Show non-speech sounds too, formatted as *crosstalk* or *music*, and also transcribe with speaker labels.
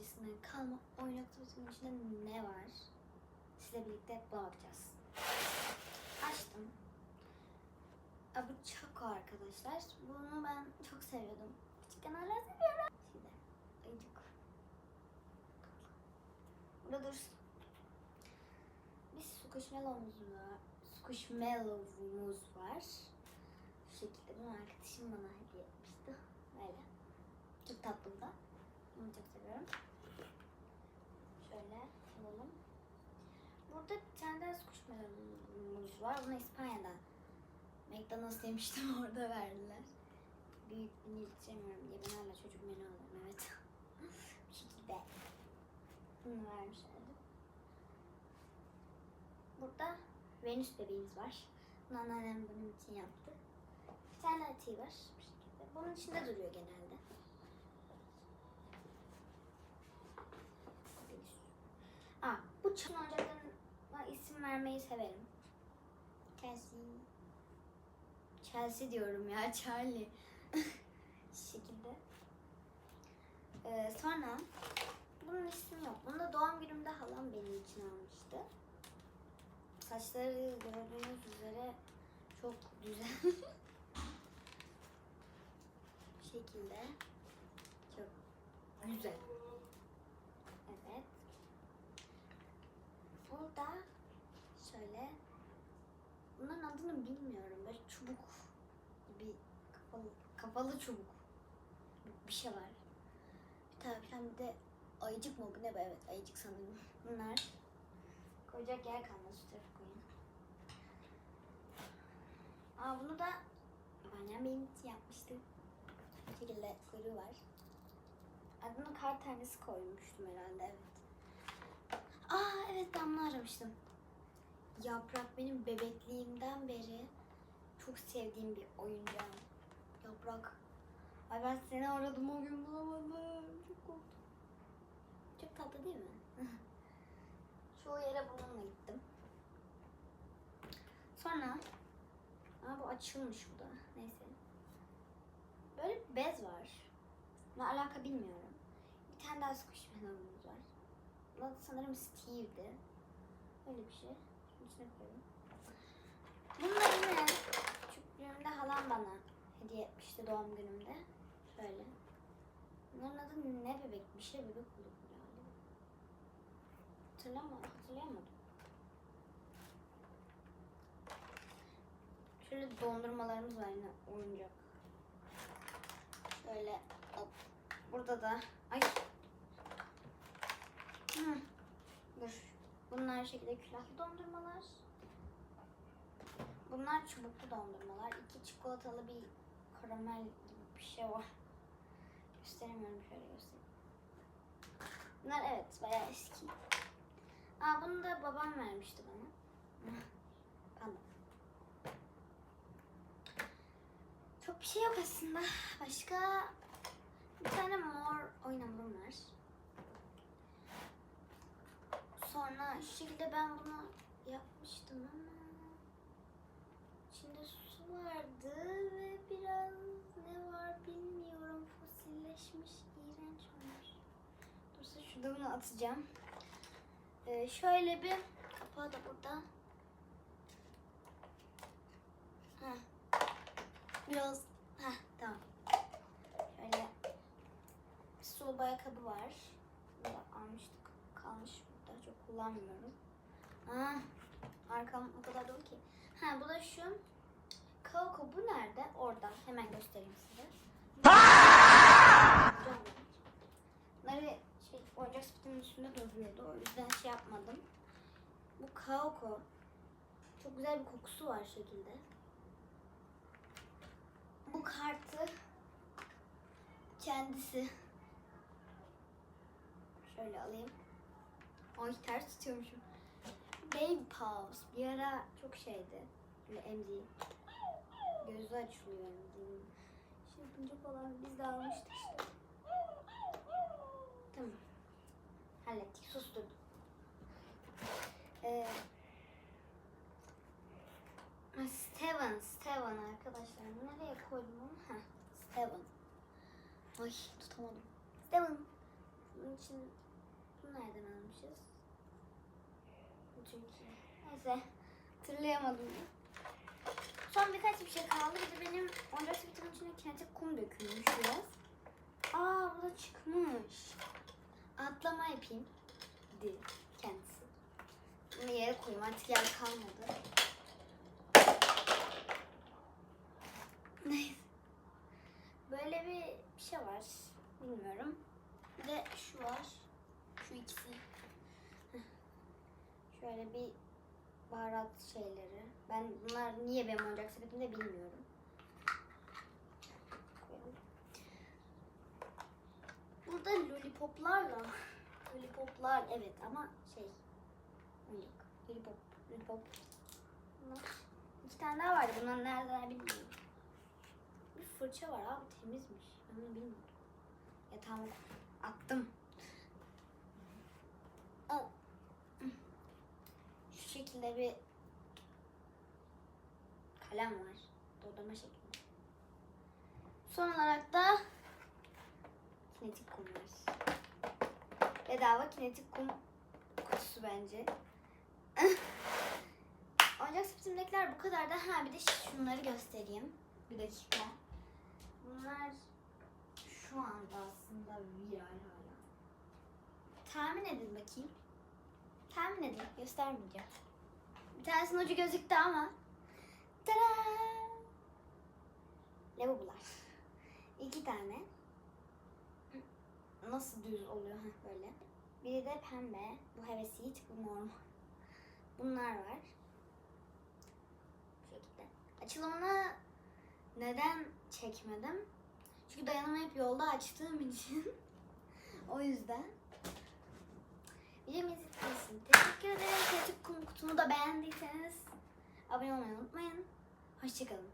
Speaker 1: öncesinden kalma oyuncak kutusunun içinde ne var? Sizle birlikte buna bakacağız. Açtım. Aa, bu Choco arkadaşlar. Bunu ben çok seviyordum. Küçükken hala seviyorum. Şimdi ayıcık. Burada dursun. Bir squishmallow'umuz var. Squishmallow'umuz var. Şu şekilde bunu arkadaşım bana hediye etmişti. Böyle. Çok tatlı da. Bunu çok seviyorum. Şöyle alalım. Burada bir tane daha squishmallow'umuz var. Bunu İspanya'dan. McDonald's demiştim *laughs* orada verdiler. Büyük bir içemiyorum diye ben hala çocuk menü alıyorum evet. *laughs* Bu şekilde. Bunu vermişlerdi. Burada Venüs bebeğimiz var. Bunu anneannem benim için yaptı. Bir tane atiği var bu şekilde. Bunun içinde duruyor genelde. Venüs. Çın oyuncaklarına isim vermeyi severim. Chelsea. Chelsea diyorum ya Charlie. *laughs* Şekilde. Ee, sonra bunun ismi yok. Bunu da doğum günümde halam benim için almıştı. Saçları gördüğünüz üzere çok güzel. *laughs* Şekilde. Çok güzel. Evet. Burada şöyle bunların adını bilmiyorum. Böyle çubuk gibi kapalı, kapalı çubuk bir şey var. Bir taraftan bir de ayıcık mı bu ne be? Evet ayıcık sanırım. Bunlar koyacak yer kalmadı şu tarafa koyun. Aa bunu da annem benim için yapmıştı. Bu şekilde kuyruğu var. Adını kar tanesi koymuştum herhalde evet. Aa evet bunu aramıştım. Yaprak benim bebekliğimden beri çok sevdiğim bir oyuncağım. Yaprak. Ay ben seni aradım o gün bulamadım. Çok korktum. Çok tatlı değil mi? *laughs* Çoğu yere bununla gittim. Sonra Aa, bu açılmış bu da. Neyse. Böyle bir bez var. Ne alaka bilmiyorum. Bir tane daha squishmallow'umuz var. Bu sanırım Steve'di. Öyle bir şey. İçine koyayım. Bunları yine halam bana hediye etmişti doğum günümde. Şöyle. Bunların adı ne bebek? Bir şey bebek olur galiba. Hatırlamadım. Hatırlayamadım. Şöyle dondurmalarımız var yine oyuncak. Şöyle hop. Burada da ay. Hı. Dur. Bunlar şekilde külahlı dondurmalar. Bunlar çubuklu dondurmalar. İki çikolatalı bir karamel gibi bir şey var. Gösteremiyorum şöyle göstereyim. Bunlar evet bayağı eski. Aa bunu da babam vermişti bana. *laughs* Pardon. Çok bir şey yok aslında. Başka bir tane mor oyun var. Sonra şekilde ben bunu yapmıştım ama içinde su vardı ve biraz ne var bilmiyorum fosilleşmiş iğrenç olmuş. Dursa şurada bunu atacağım. Ee, şöyle bir kapağı da burada. Heh. Biraz Heh, tamam. Şöyle bir sulu ayakkabı var. Bunu da almıştık. Kalmış burada. Çok kullanmıyorum. Aa, arkam o kadar dolu ki. Ha bu da şu. Kauko bu nerede? Orada. Hemen göstereyim size. Bunları şey, oyuncak sepetimin üstünde duruyordu. O yüzden şey yapmadım. Bu Kauko. Çok güzel bir kokusu var şekilde. Bu kartı kendisi. Şöyle alayım. Ay ters tutuyormuşum. Baby Paws. Bir ara çok şeydi. Böyle emziği. Gözü açılıyor emziğin. Şey yapınca falan biz de almıştık işte. Tamam. Hallettik. Susturdum. Ee, Steven, Steven arkadaşlar. Nereye koydum onu? Ha, Steven. Ay tutamadım. Steven. Bunun için bunu nereden almışız? Türkiye. Neyse. Hatırlayamadım. Son birkaç bir şey kaldı. Bir de benim oyuncak sepetimin içine kinetik kum dökülmüş biraz. Aa bu da çıkmış. Atlama yapayım. Di kendisi. Bunu yere koyayım artık yer kalmadı. Neyse. Böyle bir şey var. Bilmiyorum. Bir de şu var. Şu ikisi. Şöyle bir baharat şeyleri. Ben bunlar niye benim oyuncak sepetimde bilmiyorum. Burada lollipoplarla lollipoplar evet ama şey oyuncak. Lollipop. Lollipop. Bunlar. İki tane daha vardı. Bunlar nereden bilmiyorum. Bir fırça var abi temizmiş. Ben bunu bilmiyordum. Yatağıma attım. Şu şekilde bir kalem var. Dodama şeklinde. Son olarak da kinetik kum var. Bedava kinetik kum kutusu bence. *laughs* Oyuncak sepetimdekiler bu kadar da. Ha bir de şunları göstereyim. Bir dakika. Bunlar şu anda aslında viral hala. Tahmin edin bakayım. Tahmin edin. Göstermeyeceğim. Bir tanesinin ucu gözüktü ama. Tada! Lavabolar. İki tane. Nasıl düz oluyor Heh, böyle. Biri de pembe. Bu heves yiğit, bu normal. Bunlar var. Bu şekilde. Açılımını neden çekmedim? Çünkü dayanamayıp yolda açtığım için. *laughs* o yüzden. Videomu için teşekkür ederim. Pratik kum kutumu da beğendiyseniz abone olmayı unutmayın. Hoşçakalın.